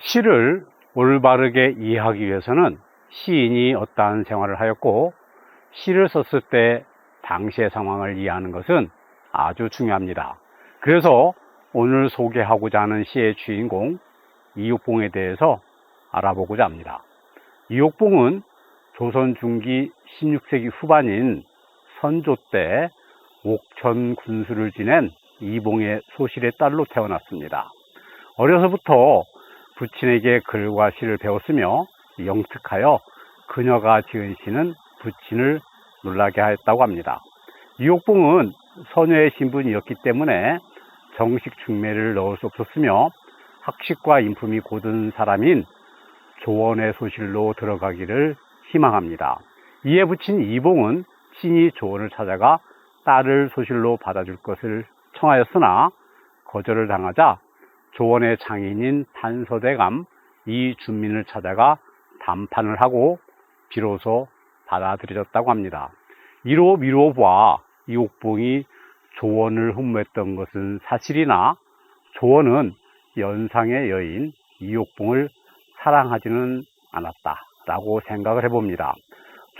시를 올바르게 이해하기 위해서는 시인이 어떠한 생활을 하였고 시를 썼을 때 당시의 상황을 이해하는 것은 아주 중요합니다. 그래서 오늘 소개하고자 하는 시의 주인공 이육봉에 대해서 알아보고자 합니다. 이육봉은 조선 중기 16세기 후반인 선조 때 옥천 군수를 지낸 이봉의 소실의 딸로 태어났습니다. 어려서부터 부친에게 글과 시를 배웠으며 영특하여 그녀가 지은 시는 부친을 놀라게 하였다고 합니다. 이옥봉은 서녀의 신분이었기 때문에 정식 중매를 넣을 수 없었으며 학식과 인품이 고든 사람인 조원의 소실로 들어가기를 희망합니다. 이에 부친 이봉은 신이 조원을 찾아가 딸을 소실로 받아줄 것을 청하였으나 거절을 당하자 조원의 장인인 판서대감 이준민을 찾아가 담판을 하고 비로소 받아들여졌다고 합니다. 이로 보아 이옥봉이 조원을 흠모했던 것은 사실이나 조원은 연상의 여인 이옥봉을 사랑하지는 않았다라고 생각을 해봅니다.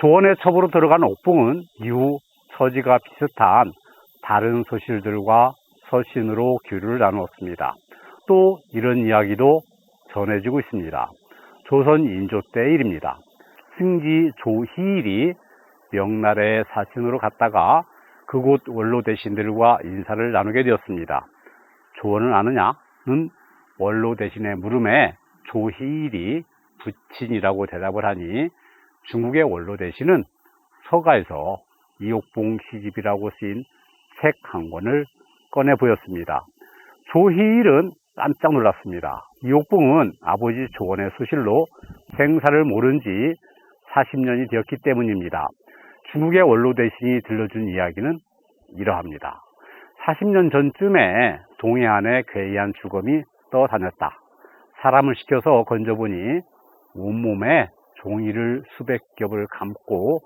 조원의 첩으로 들어간 옥봉은 이후 처지가 비슷한 다른 소실들과 서신으로 교류를 나누었습니다. 또 이런 이야기도 전해지고 있습니다. 조선 인조 때 일입니다. 승지 조희일이 명나라의 사신으로 갔다가 그곳 원로 대신들과 인사를 나누게 되었습니다. 조언을 아느냐는 원로 대신의 물음에 조희일이 부친이라고 대답을 하니 중국의 원로 대신은 서가에서 이옥봉 시집이라고 쓰인 책 한 권을 꺼내 보였습니다. 조희일은 깜짝 놀랐습니다. 이옥봉은 아버지 조원의 수실로 생사를 모른 지 40년이 되었기 때문입니다. 중국의 원로 대신이 들려준 이야기는 이러합니다. 40년 전쯤에 동해안에 괴이한 주검이 떠다녔다. 사람을 시켜서 건져보니 온몸에 종이를 수백 겹을 감고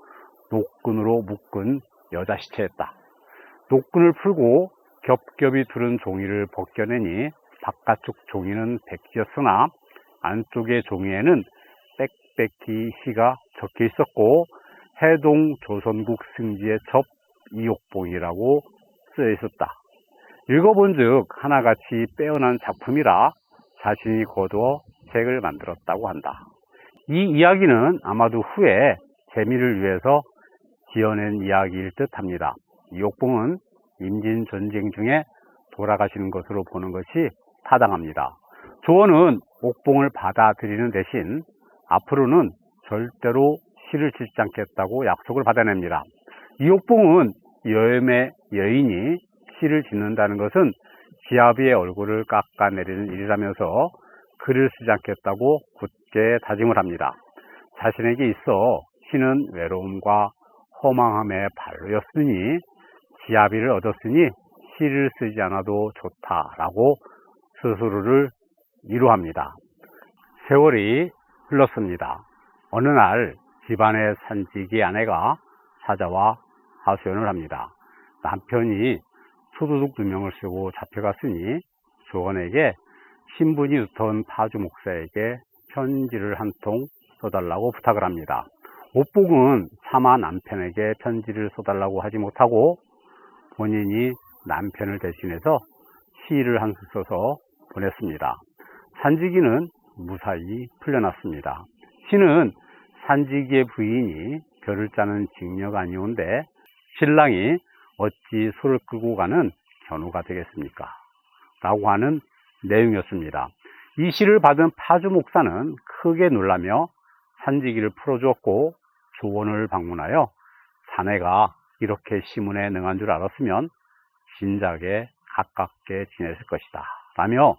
녹근으로 묶은 여자 시체였다. 녹근을 풀고 겹겹이 두른 종이를 벗겨내니 바깥쪽 종이는 백지였으나 안쪽의 종이에는 빽빽히 시가 적혀 있었고 해동 조선국 승지의 첩 이옥봉이라고 쓰여 있었다. 읽어본 즉 하나같이 빼어난 작품이라 자신이 거두어 책을 만들었다고 한다. 이 이야기는 아마도 후에 재미를 위해서 지어낸 이야기일 듯 합니다. 이옥봉은 임진 전쟁 중에 돌아가시는 것으로 보는 것이 타당합니다. 조원은 옥봉을 받아들이는 대신 앞으로는 절대로 시를 짓지 않겠다고 약속을 받아냅니다. 이 옥봉은 여염의 여인이 시를 짓는다는 것은 지아비의 얼굴을 깎아내리는 일이라면서 글을 쓰지 않겠다고 굳게 다짐을 합니다. 자신에게 있어 시는 외로움과 허망함의 발로였으니 지아비를 얻었으니 시를 쓰지 않아도 좋다라고 스스로를 위로합니다. 세월이 흘렀습니다. 어느 날 집안의 산지기 아내가 찾아와 하소연을 합니다. 남편이 소도둑 두 명을 쓰고 잡혀갔으니 조원에게 신분이 두터운 파주 목사에게 편지를 한 통 써달라고 부탁을 합니다. 옥복은 차마 남편에게 편지를 써달라고 하지 못하고 본인이 남편을 대신해서 시를 한 수 써서 보냈습니다. 산지기는 무사히 풀려났습니다. 시는 산지기의 부인이 별을 짜는 징녀가 아니온데 신랑이 어찌 소를 끄고 가는 견우가 되겠습니까? 라고 하는 내용이었습니다. 이 시를 받은 파주 목사는 크게 놀라며 산지기를 풀어주었고 조원을 방문하여 자네가 이렇게 시문에 능한 줄 알았으면 진작에 가깝게 지냈을 것이다. 라며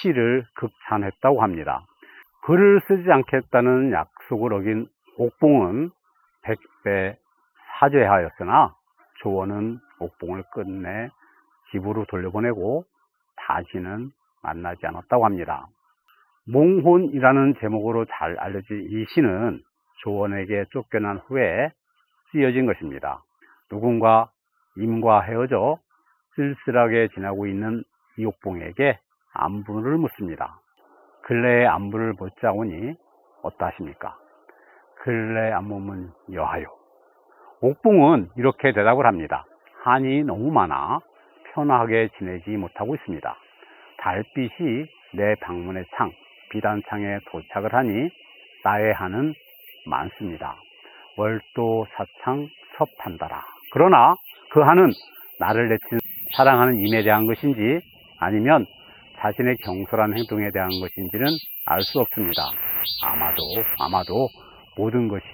시를 극찬했다고 합니다. 글을 쓰지 않겠다는 약속을 어긴 옥봉은 백배 사죄하였으나 조원은 옥봉을 끝내 집으로 돌려보내고 다시는 만나지 않았다고 합니다. 몽혼이라는 제목으로 잘 알려진 이 시는 조원에게 쫓겨난 후에 쓰여진 것입니다. 누군가 임과 헤어져 쓸쓸하게 지나고 있는 이옥봉에게 안부를 묻습니다. 근래의 안부를 묻자 오니 어떠하십니까? 근래 안몸은 여하요. 옥봉은 이렇게 대답을 합니다. 한이 너무 많아 편하게 지내지 못하고 있습니다. 달빛이 내 방문의 창, 비단창에 도착을 하니 나의 한은 많습니다. 월도 사창 섭한다라. 그러나 그 한은 나를 내친 사랑하는 임에 대한 것인지 아니면 자신의 경솔한 행동에 대한 것인지는 알 수 없습니다. 아마도 아마도 모든 것이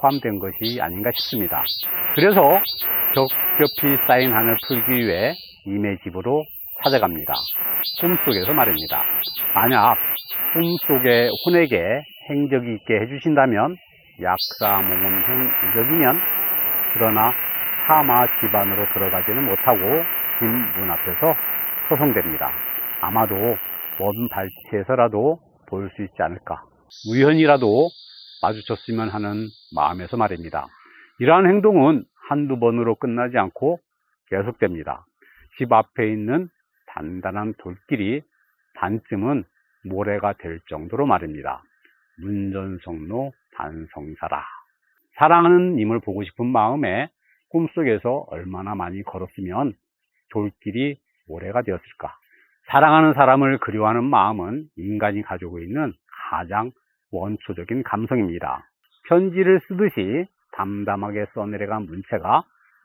포함된 것이 아닌가 싶습니다. 그래서 겹겹이 쌓인 한을 풀기 위해 임의 집으로 찾아갑니다. 꿈속에서 말입니다. 만약 꿈속에 혼에게 행적이 있게 해주신다면 약사몽은 행적이면 그러나 사마 집안으로 들어가지는 못하고 집 문 앞에서 소송됩니다. 아마도 먼 발치에서라도 볼 수 있지 않을까. 우연이라도 마주쳤으면 하는 마음에서 말입니다. 이러한 행동은 한두 번으로 끝나지 않고 계속됩니다. 집 앞에 있는 단단한 돌길이 반쯤은 모래가 될 정도로 말입니다. 문전성로 반성사라. 사랑하는 님을 보고 싶은 마음에 꿈속에서 얼마나 많이 걸었으면 돌길이 모래가 되었을까. 사랑하는 사람을 그리워하는 마음은 인간이 가지고 있는 가장 원초적인 감성입니다. 편지를 쓰듯이 담담하게 써내려간 문체가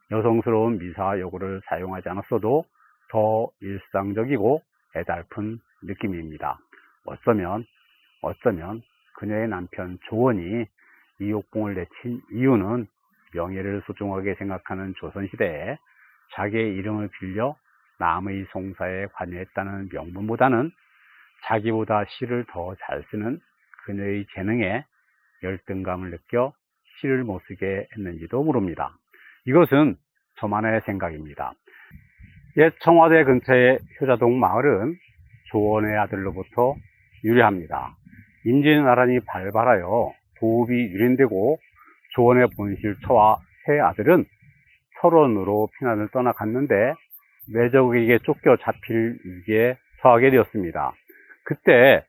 여성스러운 미사와 요구를 사용하지 않았어도 더 일상적이고 애달픈 느낌입니다. 어쩌면, 어쩌면 그녀의 남편 조원이 이옥봉을 내친 이유는 명예를 소중하게 생각하는 조선시대에 자기의 이름을 빌려 남의 송사에 관여했다는 명분보다는 자기보다 시를 더 잘 쓰는 그녀의 재능에 열등감을 느껴 시를 못 쓰게 했는지도 모릅니다. 이것은 저만의 생각입니다. 옛 청와대 근처의 효자동 마을은 조원의 아들로부터 유래합니다. 임진왜란이 발발하여 도읍이 유린되고 조원의 본실 처와 세 아들은 설원으로 피난을 떠나갔는데 매적에게 쫓겨 잡힐 위기에 처하게 되었습니다. 그때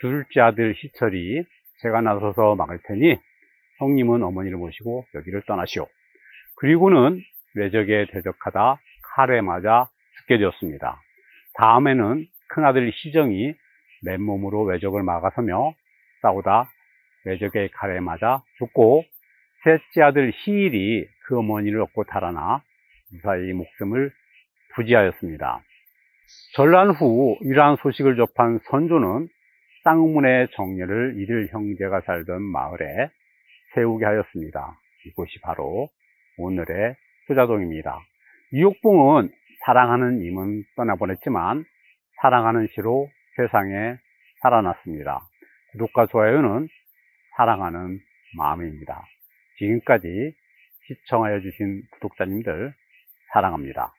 둘째 아들 희철이 제가 나서서 막을 테니 형님은 어머니를 모시고 여기를 떠나시오. 그리고는 외적에 대적하다 칼에 맞아 죽게 되었습니다. 다음에는 큰아들 희정이 맨몸으로 외적을 막아서며 싸우다 외적의 칼에 맞아 죽고 셋째 아들 희일이 그 어머니를 얻고 달아나 무사히 목숨을 부지하였습니다. 전란 후 이러한 소식을 접한 선조는 쌍문의 정렬을 이들 형제가 살던 마을에 세우게 하였습니다. 이곳이 바로 오늘의 효자동입니다. 이옥봉은 사랑하는 임은 떠나보냈지만 사랑하는 시로 세상에 살아났습니다. 구독과 좋아요는 사랑하는 마음입니다. 지금까지 시청하여 주신 구독자님들 사랑합니다.